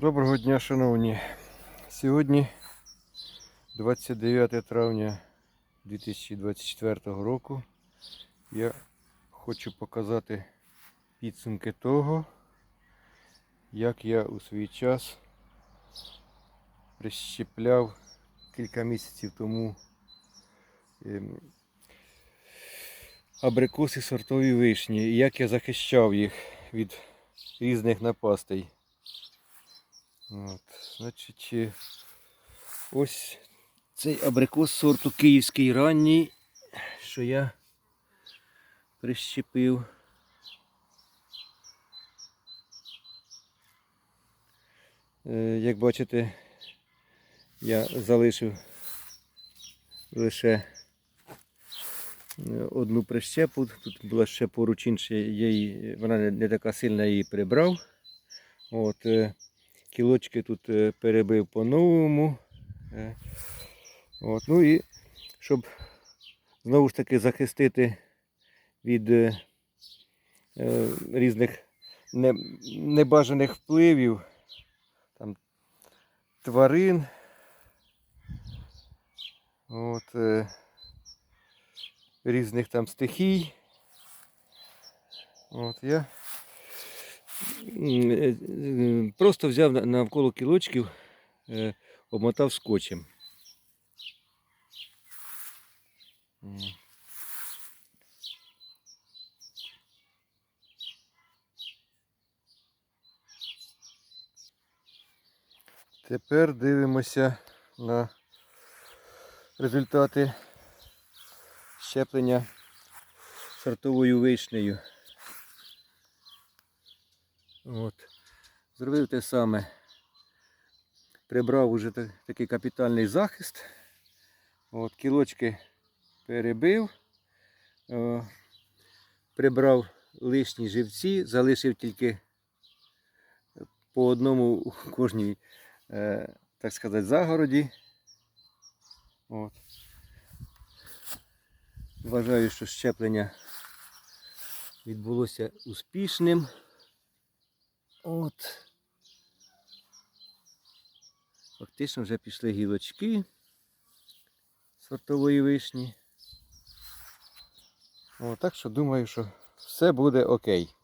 Доброго дня, шановні. Сьогодні 29 травня 2024 року. Я хочу показати підсумки того, як я у свій час прищепляв кілька місяців тому ем, абрикоси сортові вишні, і як я захищав їх від різних напастей. От, значить, е, ось цей абрикос сорту київський ранній, що я прищепив. Е, Як бачите, я залишив лише е, одну прищепу. Тут була ще поруч інша, я її, вона не, така сильна, я її прибрав. От, кілочки тут е, перебив по-новому. Е, От, ну і щоб знову ж таки захистити від е, е, різних не, небажаних впливів там, тварин. От, е, різних там стихій. От я Просто взяв навколо кілочків, е, обмотав скотчем. Тепер дивимося на результати щеплення сортовою вишнею. От. Зробив те саме. Прибрав уже такий капітальний захист. От, кілочки перебив. О, прибрав лишні живці, залишив тільки по одному у кожній, е, так сказати, загороді. От. Вважаю, що щеплення відбулося успішним. От. Фактично вже пішли гілочки сортової вишні. О, так що думаю, що все буде окей.